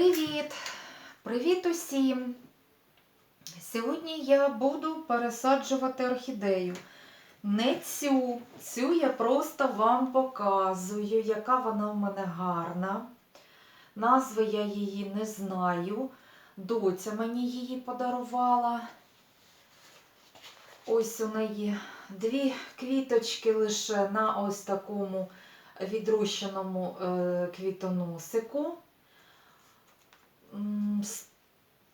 Привіт! Привіт усім! Сьогодні я буду пересаджувати орхідею. Не цю, цю я просто вам показую, яка вона в мене гарна. Назви я її не знаю. Доця мені її подарувала. Ось у неї дві квіточки лише на ось такому відрощеному е, квітоносику.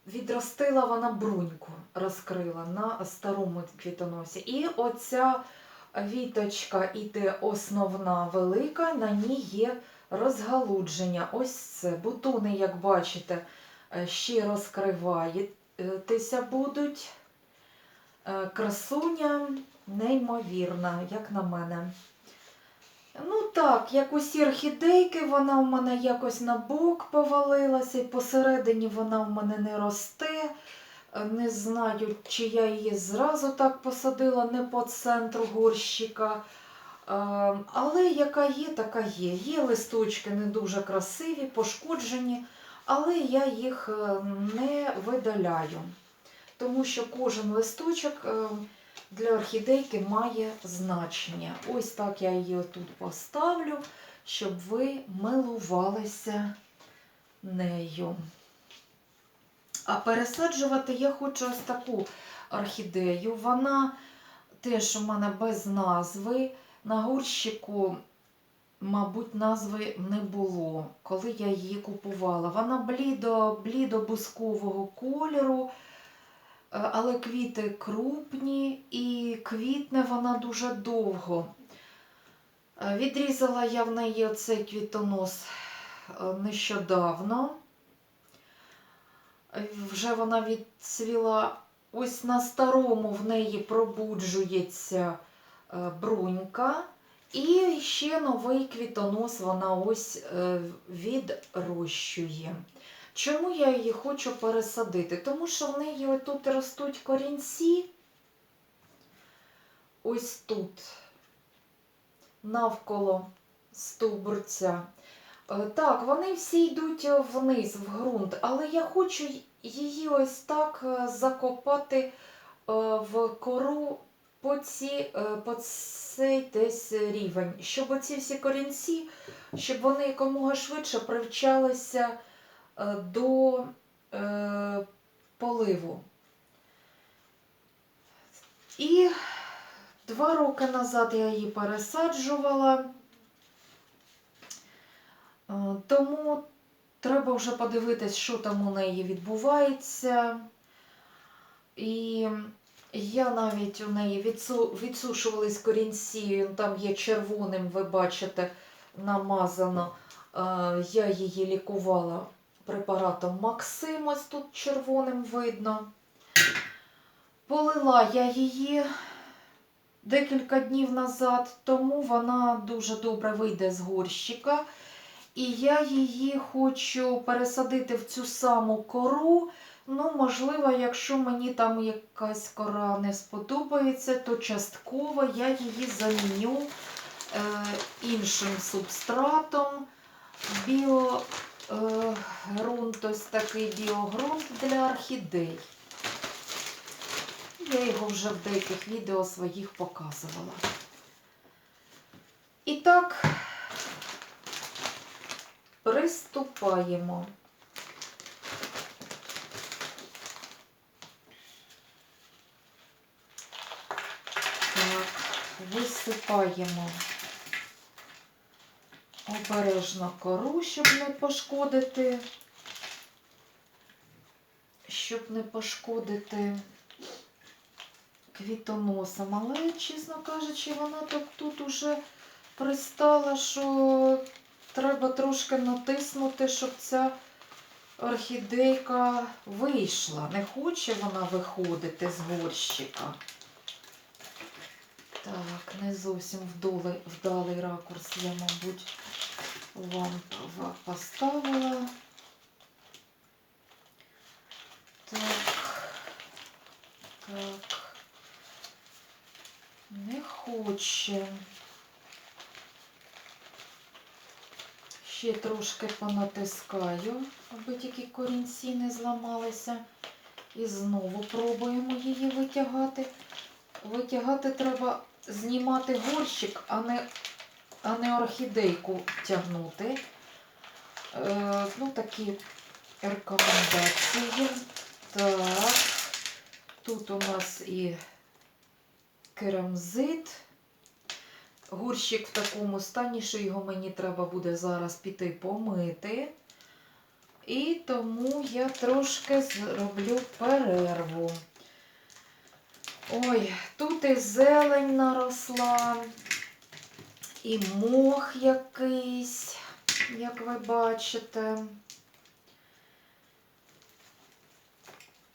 Відростила вона бруньку, розкрила на старому квітоносі. І оця віточка іде основна велика, на ній є розгалудження. Ось це. Бутони, як бачите, е, ще розкриваєтеся будуть. Е, Красуня неймовірна, як на мене. Ну так, як усі орхідейки, вона в мене якось на бок повалилася, і посередині вона в мене не росте. Не знаю, чи я її зразу так посадила, не по центру горщика. Е, Але яка є, така є. Є листочки не дуже красиві, пошкоджені, але я їх е, не видаляю. Тому що кожен листочок е, для орхідейки має значення. Ось так я її тут поставлю, щоб ви милувалися нею. А пересаджувати я хочу ось таку орхідею. Вона теж у мене без назви. На горщику, мабуть, назви не було, коли я її купувала. Вона блідо, блідо-бускового кольору. Е, але квіти крупні і квітне вона дуже довго. Е, Відрізала я в неї оцей квітонос е, нещодавно. Вже вона відцвіла. Ось на старому в неї пробуджується брунька. І ще новий квітонос вона ось відрощує. Чому я її хочу пересадити? Тому що в неї отут ростуть корінці. Ось тут, навколо стовбурця. Е, Так, вони всі йдуть вниз, в ґрунт, але я хочу її ось так е, закопати е, в кору по, ці, по цей десь рівень, щоб оці всі корінці, щоб вони якомога швидше привчалися до е, поливу. І два роки назад я її пересаджувала, Е, тому треба вже подивитись, що там у неї відбувається. І я навіть у неї відсу, відсушувались корінці, там є червоним, ви бачите, намазано. Е, Я її лікувала препаратом Максим, ось тут червоним видно. Полила я її декілька днів назад, тому вона дуже добре вийде з горщика. І я її хочу пересадити в цю саму кору. Ну, можливо, якщо мені там якась кора не сподобається, то частково я її заміню е, іншим субстратом. Біогрунт, ось такий біогрунт для орхідей. Я його вже в деяких відео своїх показувала. І так, приступаємо. Так, висипаємо обережно кору, щоб не пошкодити, щоб не пошкодити квітоносом. Але, чесно кажучи, вона тут, тут уже пристала, що треба трошки натиснути, щоб ця орхідейка вийшла. Не хоче вона виходити з горщика. Так, не зовсім вдалий, вдалий ракурс я, мабуть, вам поставила. Так. Так. Не хоче. Ще трошки понатискаю, аби тільки корінці не зламалися. І знову пробуємо її витягати. Витягати треба знімати горщик, а не, а не орхідейку тягнути. Е, ну, такі рекомендації. Так, тут у нас і керамзит. Горщик в такому стані, що його мені треба буде зараз піти помити. І тому я трошки зроблю перерву. Ой, тут і зелень наросла, і мох якийсь, як ви бачите.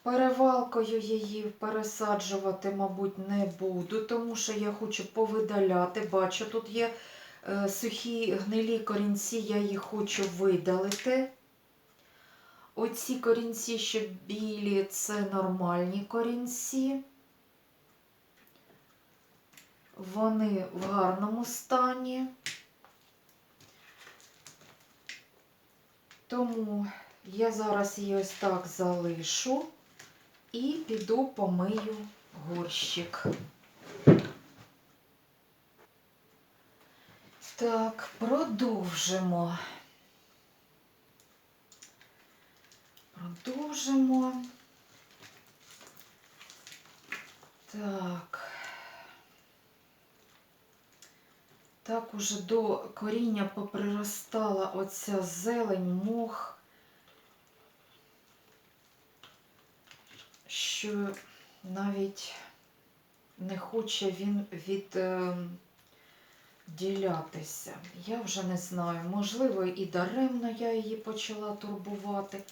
Перевалкою її пересаджувати, мабуть, не буду, тому що я хочу повидаляти. Бачу, тут є е, сухі гнилі корінці, я їх хочу видалити. Оці корінці, що білі, це нормальні корінці. Вони в гарному стані. Тому я зараз її ось так залишу і піду помию горщик. Так, продовжимо. Продовжимо. Так. Так уже до коріння поприростала оця зелень, мох, що навіть не хоче він відділятися. Я вже не знаю, можливо, і даремно я її почала турбувати.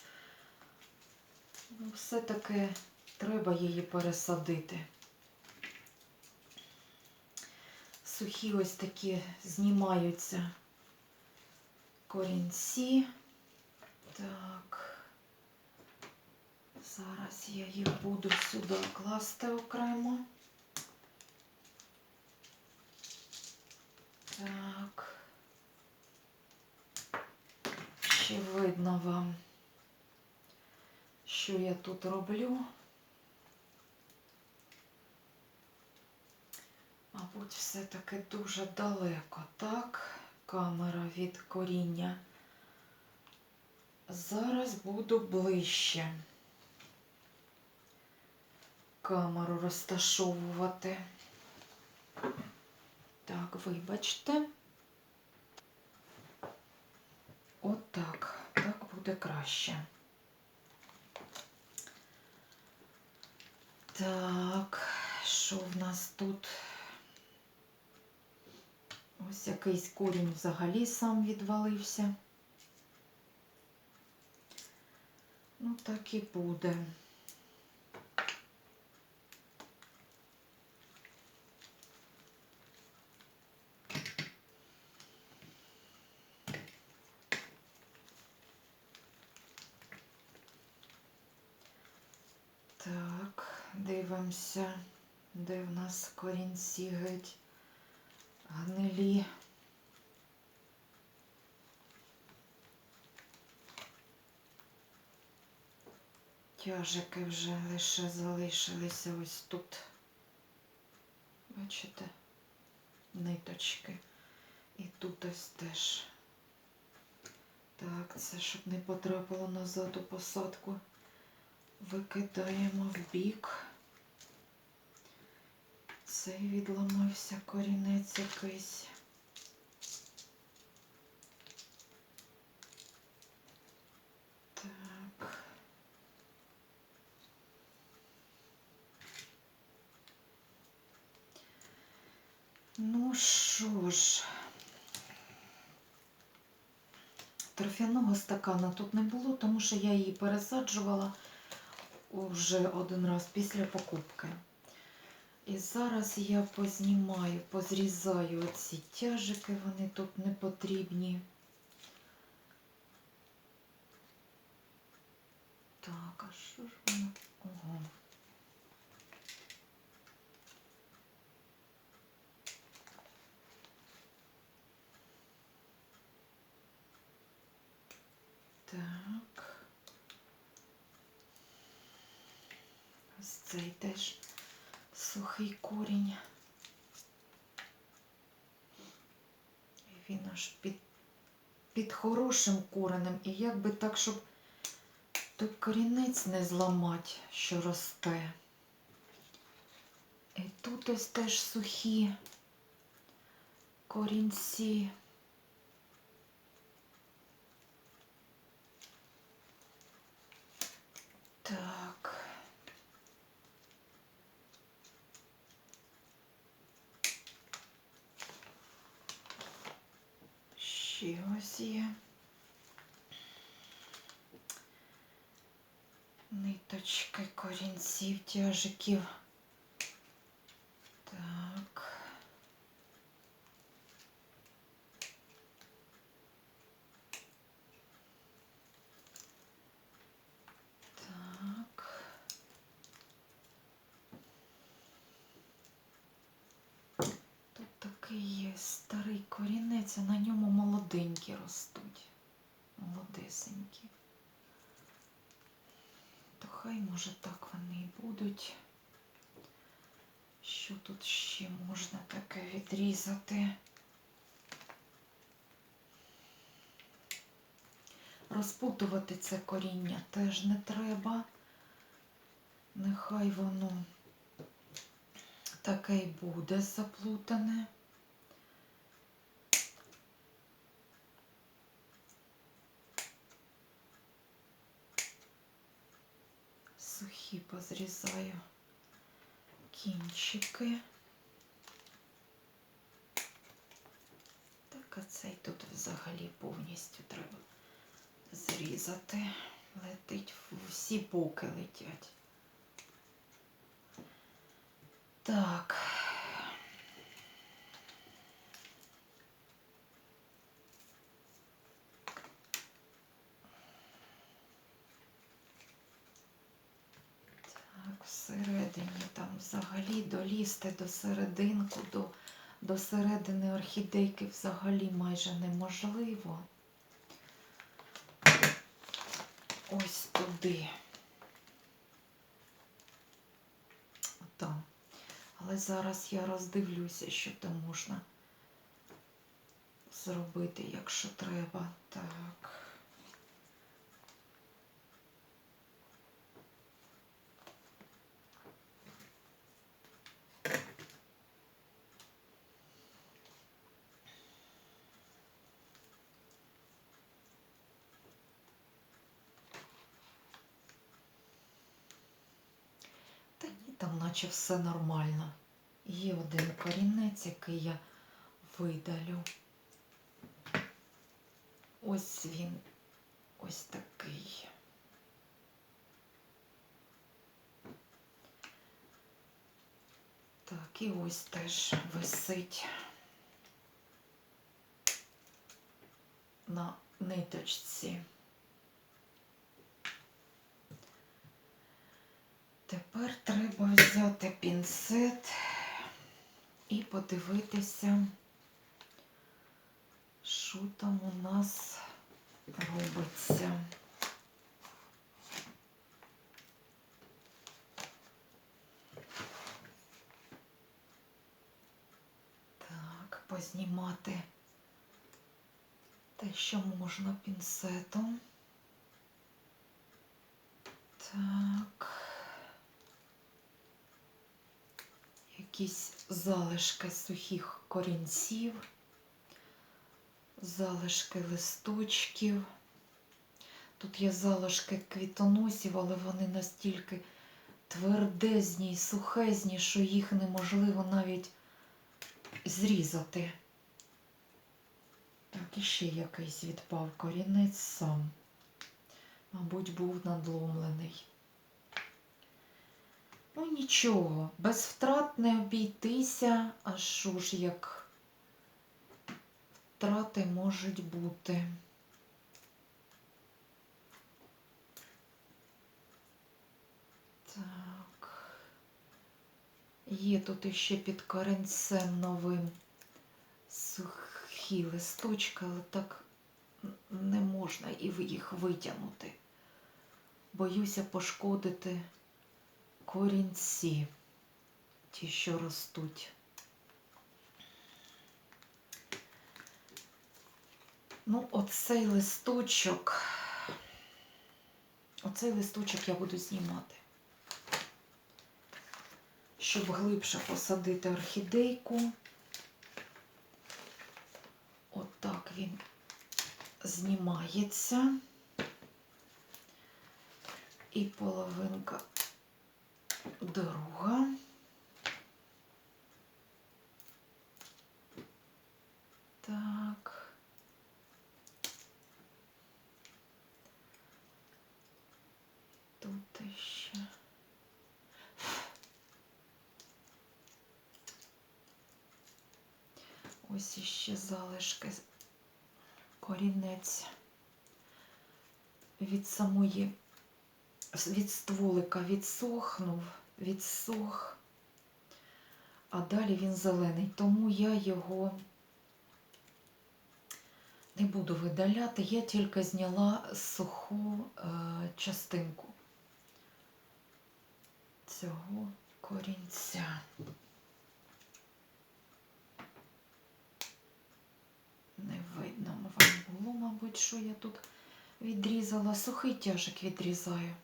Ну, все-таки треба її пересадити. Сухі ось такі знімаються корінці. Так, зараз я їх буду сюди класти окремо. Так, ще видно вам що я тут роблю. Мабуть, все-таки дуже далеко, так? Камера від коріння. Зараз буду ближче камеру розташовувати. Так, вибачте. Отак. Так буде краще. Так, що в нас тут? Ось якийсь корінь взагалі сам відвалився. Ну, так і буде. Так, дивимося, де в нас корінці геть гнилі. Тяжики вже лише залишилися ось тут. Бачите, ниточки. І тут ось теж. Так, це щоб не потрапило назад у посадку викидаємо в бік. Цей відламався корінець якийсь. Ну що ж, торфяного стакана тут не було, тому що я її пересаджувала уже один раз після покупки. І зараз я познімаю, позрізаю ці тяжики, вони тут не потрібні. Так, а що ж воно? Ого. Так. Ось цей теж сухий корінь. І він аж під, під хорошим коренем. І як би так, щоб той корінець не зламати, що росте. І тут ось теж сухі корінці. Так. Ще ось є. Ниточки корінців, тяжиків. Так. Так. Тут такий є старий корінець, а на ньому молоденькі ростуть. Молодесенькі. То хай може так вони і будуть. Що тут ще можна таке відрізати? Розпутувати це коріння теж не треба. Нехай воно таке й буде заплутане. Сухі позрізаю кінчики. Так, а цей тут взагалі повністю треба зрізати. Летить в всі боки летять. Так, всередині там взагалі долізти до серединку, до, до середини орхідейки взагалі майже неможливо. Ось туди. Там. Але зараз я роздивлюся, що там можна зробити, якщо треба. Так. Та ні, там наче все нормально. Є один корінець, який я видалю. Ось він ось такий. Так, і ось теж висить на ниточці. Тепер треба взяти пінцет і подивитися, що там у нас робиться. Так, познімати те, що можна пінцетом. Так. Якісь залишки сухих корінців, залишки листочків. Тут є залишки квітоносів, але вони настільки твердезні і сухезні, що їх неможливо навіть зрізати. Так, і ще якийсь відпав корінець сам. Мабуть, був надломлений. Ну, нічого, без втрат не обійтися, а що ж як втрати можуть бути. Так. Є тут іще під коренцем новим сухі листочки, але так не можна і їх витягнути. Боюся пошкодити корінці, ті, що ростуть. Ну, оцей листочок, оцей листочок я буду знімати. Щоб глибше посадити орхідейку. Отак він знімається. І половинка друга. Так. Тут ще. Ось іще залишки корінець від самої від стволика відсохнув, відсох, а далі він зелений, тому я його не буду видаляти, я тільки зняла суху е, частинку цього корінця. Не видно вам було, мабуть, що я тут відрізала. Сухий тяжик відрізаю.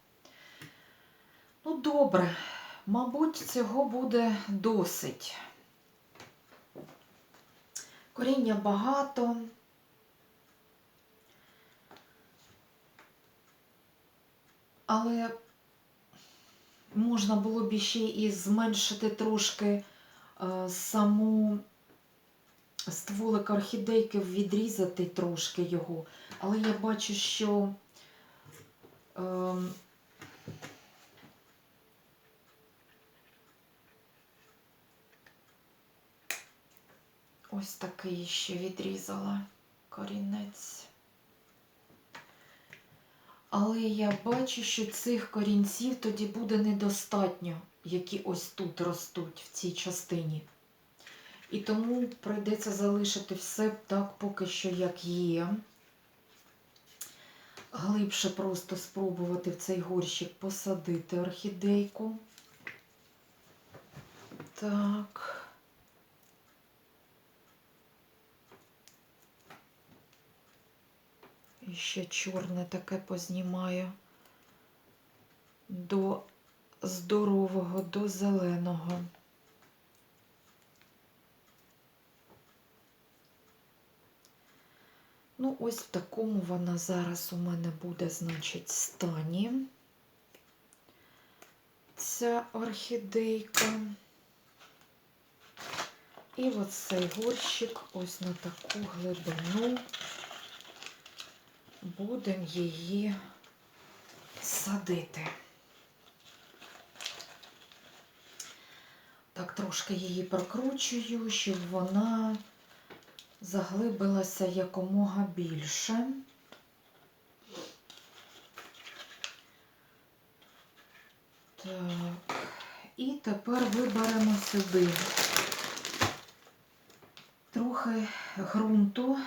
Ну, добре, мабуть, цього буде досить. Коріння багато. Але можна було б ще і зменшити трошки е, саму стволик орхідейки, відрізати трошки його. Але я бачу, що ем, ось такий ще відрізала корінець. Але я бачу, що цих корінців тоді буде недостатньо, які ось тут ростуть в цій частині. І тому прийдеться залишити все так поки що як є. Глибше просто спробувати в цей горщик посадити орхідейку. Так. І ще чорне таке познімаю до здорового, до зеленого. Ну, ось в такому вона зараз у мене буде, значить, стані. Ця орхідейка. І оцей горщик ось на таку глибину. Будемо її садити. Так, трошки її прокручую, щоб вона заглибилася якомога більше. Так, і тепер виберемо сюди трохи ґрунту,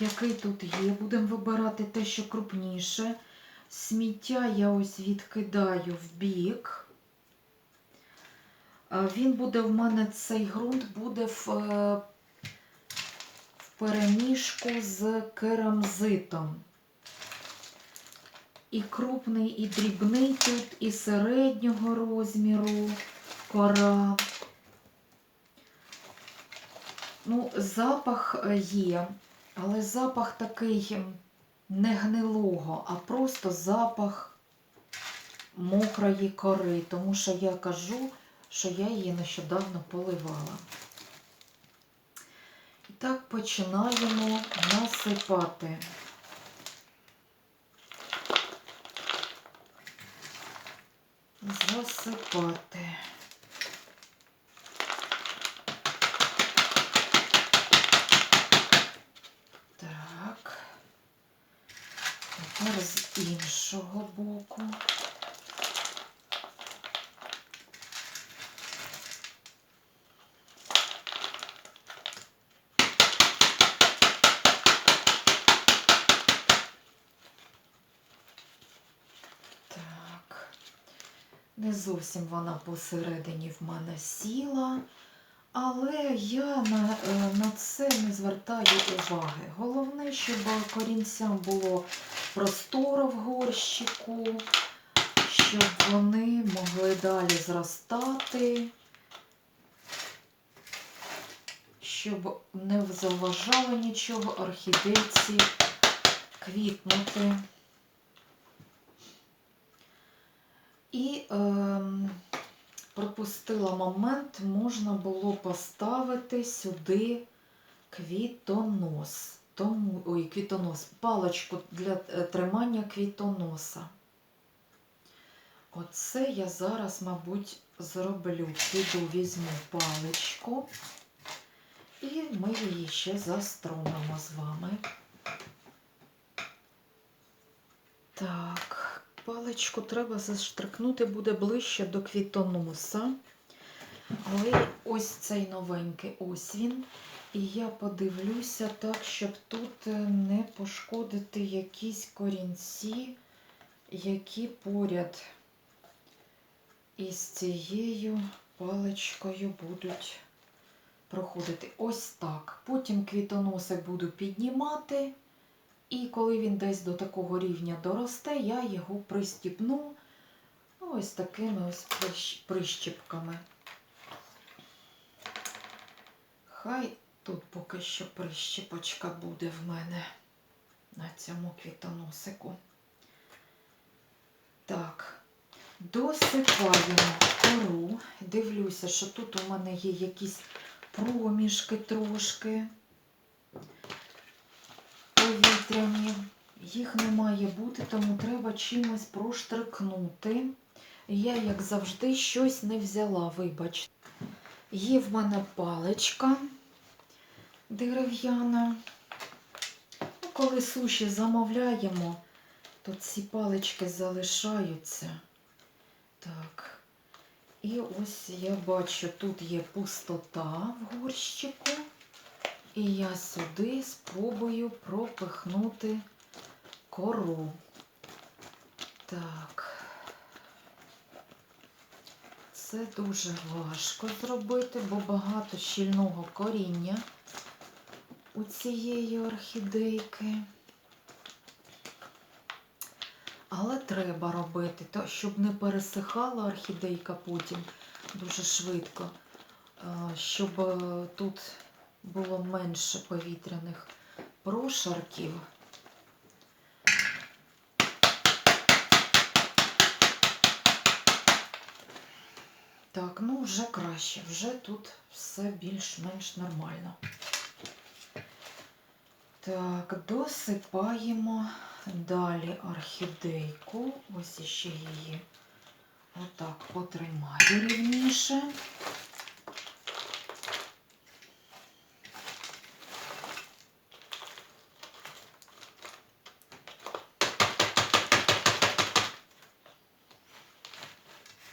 який тут є. Будемо вибирати те, що крупніше. Сміття я ось відкидаю в бік. Він буде в мене цей ґрунт буде в, е, в переміжку з керамзитом. І крупний, і дрібний тут, і середнього розміру кора. Ну, запах е, є, але запах такий не гнилого, а просто запах мокрої кори, тому що я кажу, що я її нещодавно поливала. І так починаємо насипати. Засипати. Тепер з іншого боку. так Не зовсім вона посередині в мене сіла, але я на е, на це не звертаю уваги. Головне, щоб корінцям було просторо в горщику, щоб вони могли далі зростати, щоб не заважало нічого орхідейці квітнути. І ем, пропустила момент, можна було поставити сюди квітонос. Тому, ой, квітонос, паличку для е, тримання квітоноса. Оце я зараз, мабуть, зроблю. Піду, візьму паличку, і ми її ще застромимо з вами. Так, паличку треба заштрикнути, буде ближче до квітоноса. Але ось цей новенький, ось він. І я подивлюся так, щоб тут е, не пошкодити якісь корінці, які поряд із цією паличкою будуть проходити. Ось так. Потім квітоносик буду піднімати. І коли він десь до такого рівня доросте, я його пристіпну ось такими ось прищіпками. Хай тут поки що прищіпочка буде в мене на цьому квітоносику. Так, досипаємо кору. Дивлюся, що тут у мене є якісь проміжки трошки повітряні. Їх не має бути, тому треба чимось проштрикнути. Я, як завжди, щось не взяла, вибачте. Є в мене паличка дерев'яна. Ну, коли суші замовляємо, то ці палички залишаються. Так. І ось я бачу, тут є пустота в горщику. І я сюди спробую пропихнути кору. Так. Це дуже важко зробити, бо багато щільного коріння у цієї орхідейки. Але треба робити, то, щоб не пересихала орхідейка потім дуже швидко, е, щоб е, тут було менше повітряних прошарків. Так, ну вже краще, вже тут все більш-менш нормально. Так, досипаємо далі орхідейку. Ось іще її отак потримаю рівніше.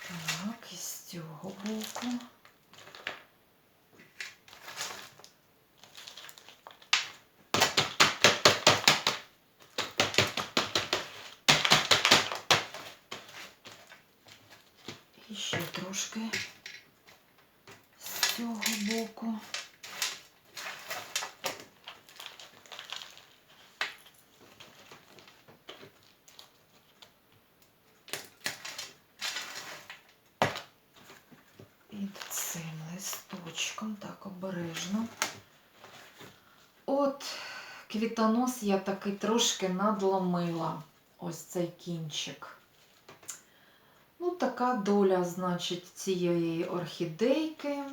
Так, і з цього боку. І ще трошки з цього боку. під цим листочком, так обережно. От квітонос я таки трошки надломила ось цей кінчик. Ну, така доля, значить, цієї орхідейки.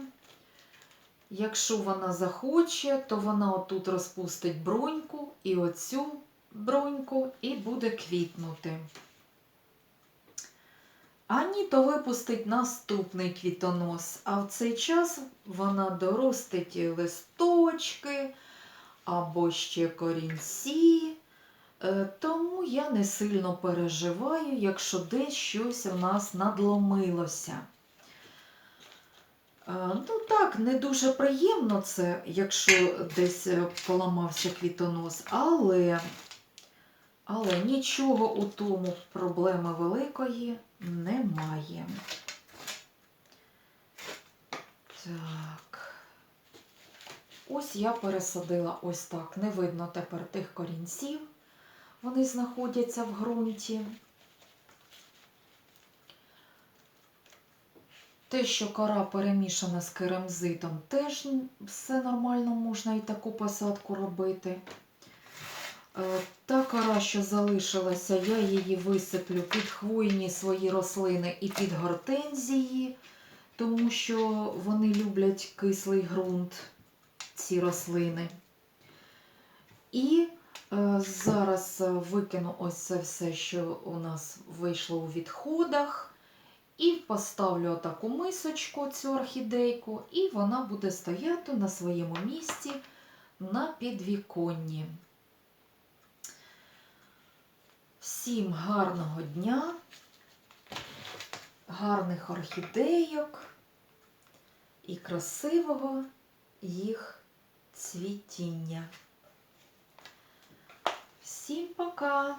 Якщо вона захоче, то вона отут розпустить бруньку і оцю бруньку і буде квітнути. А ні, то випустить наступний квітонос. А в цей час вона доростить листочки або ще корінці. Е, Тому я не сильно переживаю, якщо десь щось у нас надломилося. Е, Ну так, не дуже приємно це, якщо десь е, поламався квітонос, але Але нічого у тому проблеми великої немає. Так. Ось я пересадила ось так. Не видно тепер тих корінців. Вони знаходяться в ґрунті. Те, що кора перемішана з керамзитом, теж все нормально можна і таку посадку робити. Е, Та кора, що залишилася, я її висиплю під хвойні свої рослини і під гортензії, тому що вони люблять кислий ґрунт, ці рослини. І е, зараз е, викину ось це все, що у нас вийшло у відходах. І поставлю отаку мисочку, цю орхідейку, і вона буде стояти на своєму місці на підвіконні. Всім гарного дня, гарних орхідейок і красивого їх цвітіння. Всім пока!